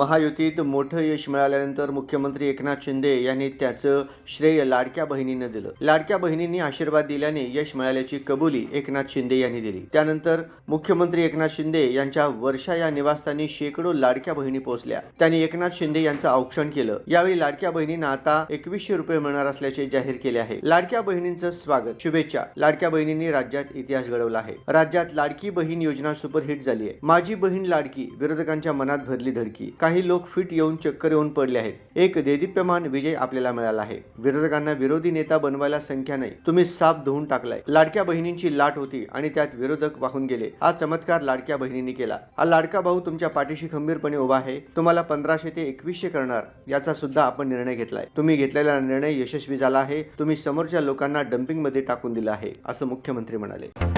महायुतीत मोठं यश मिळाल्यानंतर मुख्यमंत्री एकनाथ शिंदे यांनी त्याचं श्रेय लाडक्या बहिणीनं दिलं. लाडक्या बहिणींनी आशीर्वाद दिल्याने यश मिळाल्याची कबुली एकनाथ शिंदे यांनी दिली. त्यानंतर मुख्यमंत्री एकनाथ शिंदे यांच्या वर्षा या निवासस्थानी शेकडो लाडक्या बहिणी पोहोचल्या. त्यांनी एकनाथ शिंदे यांचं औक्षण केलं. यावेळी लाडक्या बहिणींना आता एकवीसशे रुपये मिळणार असल्याचे जाहीर केले आहे. लाडक्या बहिणींचं स्वागत शुभेच्छा. लाडक्या बहिणींनी राज्यात इतिहास घडवला आहे. राज्यात लाडकी बहीण योजना सुपरहिट झाली आहे माझी बहीण लाडकी विरोधकांच्या मनात भरली धडकी. काही लोक फिट येऊन चक्कर येऊन पडले आहेत. एक देदीप्यमान विजय आपल्याला मिळाला आहे. विरोधकांना विरोधी नेता बनवायला संख्या नाही. तुम्ही साप धुवून टाकलाय. लाडक्या बहिणींची लाट होती आणि त्यात विरोधक वाहून गेले. हा चमत्कार लाडक्या बहिणींनी केला. हा लाडका भाऊ तुमच्या पाठीशी खंबीरपणे उभा आहे. तुम्हाला पंधराशे ते एकवीसशे करणार. याचा सुद्धा आपण निर्णय घेतलाय. तुम्ही घेतलेला निर्णय यशस्वी झाला आहे. तुम्ही समोरच्या लोकांना डम्पिंगमध्ये टाकून दिला आहे असं मुख्यमंत्री म्हणाले.